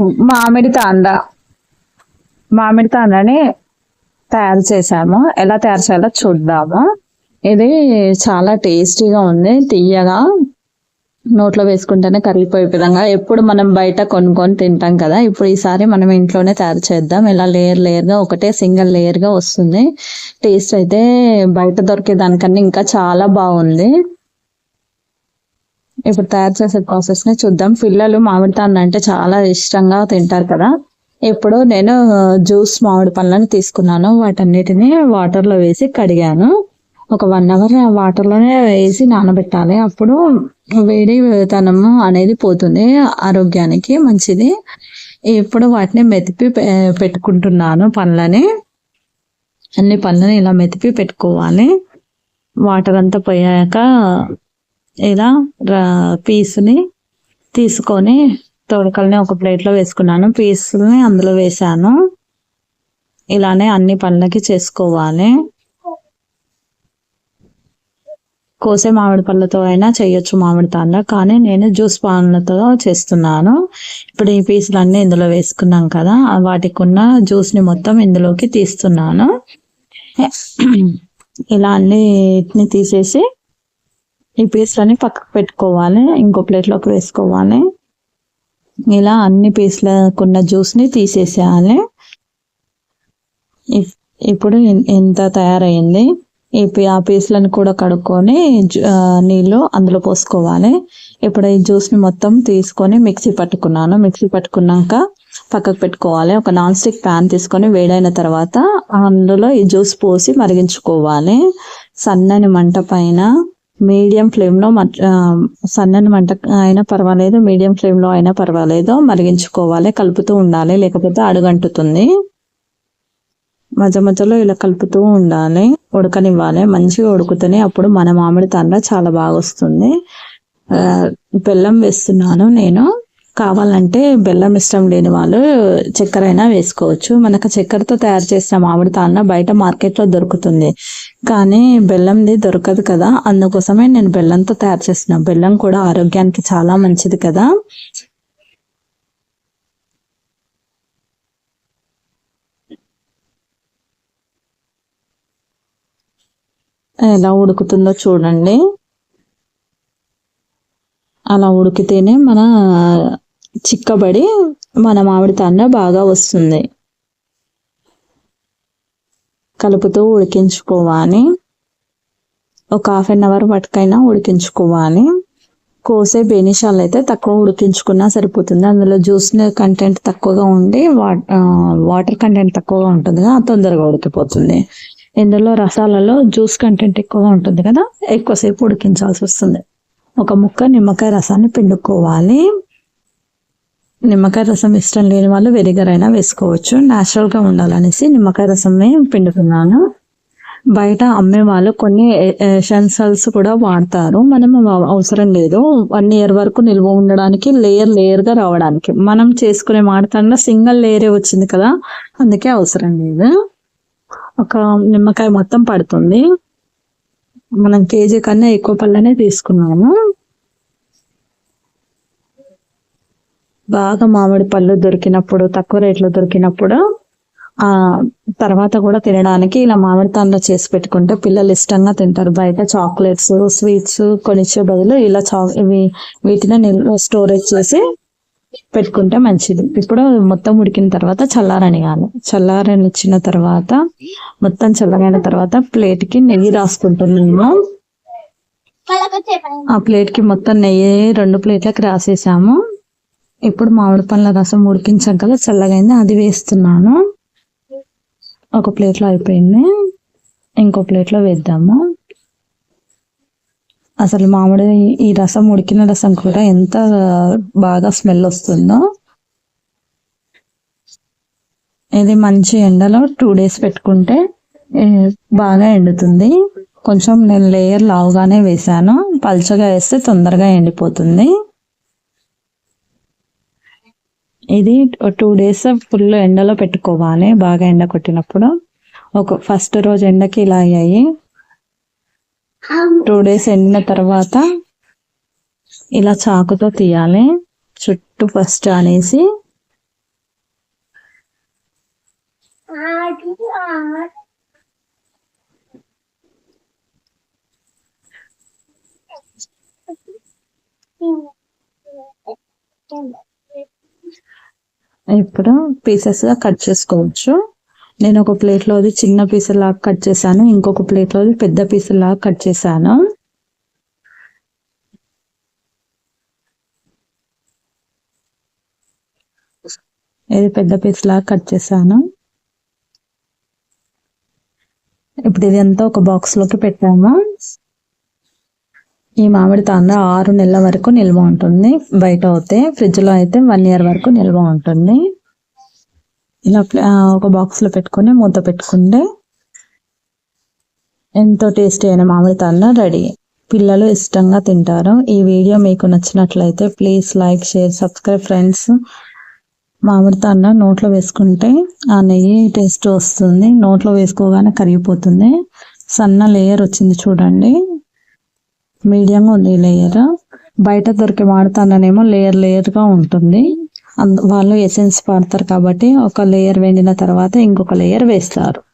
మామిడి తాండ. మామిడి తాండని తయారు చేసాము ఎలా తయారు చేయాలో చూద్దాము. ఇది చాలా టేస్టీగా ఉంది. తీయగా నోట్లో వేసుకుంటేనే కరిగిపోయే విధంగా. ఎప్పుడు మనం బయట కొనుక్కొని తింటాం కదా ఇప్పుడు ఈసారి మనం ఇంట్లోనే తయారు చేద్దాం. ఇలా లేయర్ లేయర్గా ఒకటే సింగిల్ లేయర్గా వస్తుంది. టేస్ట్ అయితే బయట దొరికే దానికన్నా ఇంకా చాలా బాగుంది. ఇప్పుడు తయారు చేసే ప్రాసెస్ని చూద్దాం. పిల్లలు మామిడి తాండ్ర అంటే చాలా ఇష్టంగా తింటారు కదా. ఇప్పుడు నేను జ్యూస్ మామిడి పళ్ళని తీసుకున్నాను. వాటన్నిటిని వాటర్లో వేసి కడిగాను. ఒక వన్ అవర్ వాటర్లోనే వేసి నానబెట్టాలి. అప్పుడు వేడి తనము అనేది పోతుంది. ఆరోగ్యానికి మంచిది. ఇప్పుడు వాటిని మెతిపి పె- పెట్టుకుంటున్నాను పళ్ళని అన్ని పళ్ళని ఇలా మెతిపి పెట్టుకోవాలి. వాటర్ అంతా పోయాక ఇలా పీస్ని తీసుకొని తోడకల్ని ఒక ప్లేట్లో వేసుకున్నాను. పీస్ని అందులో వేసాను ఇలానే అన్ని పళ్ళకి చేసుకోవాలి. కోసే మామిడి పళ్ళతో అయినా చేయొచ్చు మామిడి తాండ కానీ నేను జ్యూస్ పాన్లతో చేస్తున్నాను. ఇప్పుడు ఈ పీసులు అన్నీ ఇందులో వేసుకున్నాం కదా వాటికి ఉన్న జ్యూస్ని మొత్తం ఇందులోకి తీస్తున్నాను. ఇలా అన్నిటిని తీసేసి ఈ పీస్లని పక్కకు పెట్టుకోవాలి ఇంకో ప్లేట్లోకి వేసుకోవాలి. ఇలా అన్ని పేస్ట్లకున్న జ్యూస్ని తీసేసేయాలి. ఇప్పుడు ఎంత తయారైంది? ఈ ఆ పీస్లను కూడా కడుక్కొని నీళ్ళు అందులో పోసుకోవాలి. ఇప్పుడు ఈ జ్యూస్ని మొత్తం తీసుకొని మిక్సీ పట్టుకున్నాను. మిక్సీ పట్టుకున్నాక పక్కకు పెట్టుకోవాలి. ఒక నాన్ స్టిక్ ప్యాన్ తీసుకొని వేడైన తర్వాత అందులో ఈ జ్యూస్ పోసి మరిగించుకోవాలి. సన్నని మంట పైన మీడియం ఫ్లేమ్లో సన్నని మంట అయినా పర్వాలేదు మీడియం ఫ్లేమ్లో అయినా పర్వాలేదు. మరిగించుకోవాలి కలుపుతూ ఉండాలి లేకపోతే అడుగంటుతుంది. మధ్య మధ్యలో ఇలా కలుపుతూ ఉండాలి ఉడకనివ్వాలి. మంచిగా ఉడుకుతూనే అప్పుడు మన మామిడి తాండ్ర చాలా బాగా వస్తుంది. బెల్లం వేస్తున్నాను నేను. కావాలంటే బెల్లం ఇష్టం లేని వాళ్ళు చక్కెర అయినా వేసుకోవచ్చు. మనకు చక్కెరతో తయారు చేసిన మామిడి తాండ్ర బయట మార్కెట్లో దొరుకుతుంది. కానీ బెల్లంది దొరకదు కదా. అందుకోసమే నేను బెల్లంతో తయారు చేసిన. బెల్లం కూడా ఆరోగ్యానికి చాలా మంచిది కదా. ఎలా ఉడుకుతుందో చూడండి. అలా ఉడికితేనే మన చిక్కబడి మన మామిడి తాన్న బాగా వస్తుంది. కలుపుతూ ఉడికించుకోవాలి. ఒక హాఫ్ అన్ అవర్ పట్టుకైనా ఉడికించుకోవాలి. కోసే బేనిషాలు అయితే తక్కువ ఉడికించుకున్నా సరిపోతుంది. అందులో జ్యూస్ కంటెంట్ తక్కువగా ఉండి వాటర్ కంటెంట్ తక్కువగా ఉంటుంది కదా తొందరగా ఉడికిపోతుంది. ఇందులో రసాలలో జ్యూస్ కంటెంట్ ఎక్కువగా ఉంటుంది కదా ఎక్కువసేపు ఉడికించాల్సి వస్తుంది. ఒక ముక్క నిమ్మకాయ రసాన్ని పిండుకోవాలి. నిమ్మకాయ రసం ఇష్టం లేని వాళ్ళు వెరిగరైనా అయినా వేసుకోవచ్చు న్యాచురల్గా ఉండాలనేసి నిమ్మకాయ రసమే పిండుతున్నాను. బయట అమ్మే వాళ్ళు కొన్ని ఎసెన్షియల్స్ కూడా వాడతారు. మనం అవసరం లేదు. వన్ ఇయర్ వరకు నిల్వ ఉండడానికి లేయర్ లేయర్గా రావడానికి. మనం చేసుకునే మాడతాంలో సింగిల్ లేయరే వచ్చింది కదా అందుకే అవసరం లేదు. ఒక నిమ్మకాయ మొత్తం పడుతుంది. మనం కేజీ కన్నా ఎక్కువ పళ్ళనే తీసుకున్నాము. బాగా మామిడి పళ్ళు దొరికినప్పుడు తక్కువ రేట్లో దొరికినప్పుడు ఆ తర్వాత కూడా తినడానికి ఇలా మామిడి తాండ్ర చేసి పెట్టుకుంటే పిల్లలు ఇష్టంగా తింటారు. బయట చాక్లెట్స్ స్వీట్స్ కొనిచ్చే బదులు ఇలా చా ఇవి వీటిని నిల్వ స్టోరేజ్ చేసి పెట్టుకుంటే మంచిది. ఇప్పుడు మొత్తం ఉడికిన తర్వాత చల్లారనియాలి. చల్లారనిచ్చిన తర్వాత మొత్తం చల్లగైన తర్వాత ప్లేట్కి నెయ్యి రాసుకుంటున్నాము. ఆ ప్లేట్కి మొత్తం నెయ్యి రెండు ప్లేట్లకు రాసేసాము. ఇప్పుడు మామిడి పండ్ల రసం ఉడికించాం కదా చల్లగైంది అది వేస్తున్నాను. ఒక ప్లేట్లో అయిపోయింది. ఇంకో ప్లేట్లో వేద్దాము. అసలు మామిడి ఈ రసం ఉడికిన రసం కూడా ఎంత బాగా స్మెల్ వస్తుందో. ఇది మంచి ఎండలో టూ డేస్ పెట్టుకుంటే బాగా ఎండుతుంది. కొంచెం నేను లేయర్ లావుగానే వేసాను పల్చగా వేస్తే తొందరగా ఎండిపోతుంది. ఇది టూ డేస్ ఫుల్ ఎండలో పెట్టుకోవాలి. బాగా ఎండ కొట్టినప్పుడు. ఒక ఫస్ట్ రోజు ఎండకి ఇలా అయ్యాయి. టూ డేస్ ఎండిన తర్వాత ఇలా చాకుతో తీయాలి. చుట్టూ ఫస్ట్ అనేసి. Thank you. ఇప్పుడు పీసెస్గా కట్ చేసుకోవచ్చు. నేను ఒక ప్లేట్ లోది చిన్న పీస్ లాగా కట్ చేశాను. ఇంకొక ప్లేట్ లోది పెద్ద పీస్ లాగా కట్ చేశాను. ఇది పెద్ద పీస్ లాగా కట్ చేశాను. ఇప్పుడు ఇది అంతా ఒక బాక్స్లోకి పెట్టాము ఈ మామిడి తాండ్ర ఆరు నెలల వరకు నిల్వ ఉంటుంది. బయట అయితే ఫ్రిడ్జ్లో అయితే వన్ ఇయర్ వరకు నిల్వ ఉంటుంది. ఇలా ఒక బాక్స్లో పెట్టుకుని మూత పెట్టుకుంటే ఎంతో టేస్టీ అయిన మామిడి తాండ్ర రెడీ. పిల్లలు ఇష్టంగా తింటారు. ఈ వీడియో మీకు నచ్చినట్లయితే please like share subscribe friends. మామిడి తాండ్ర నోట్లో వేసుకుంటే ఆ నెయ్యి టేస్ట్ వస్తుంది. నోట్లో వేసుకోగానే కరిగిపోతుంది. సన్న లేయర్ వచ్చింది చూడండి. మీడియంగా ఉంది లేయర్ బయట దొరికే వాడతాననేమో లేయర్ లేయర్గా ఉంటుంది. అంద- వాళ్ళు ఎసెన్స్ పాడతారు కాబట్టి ఒక లేయర్ వెండిన తర్వాత ఇంకొక లేయర్ వేస్తారు.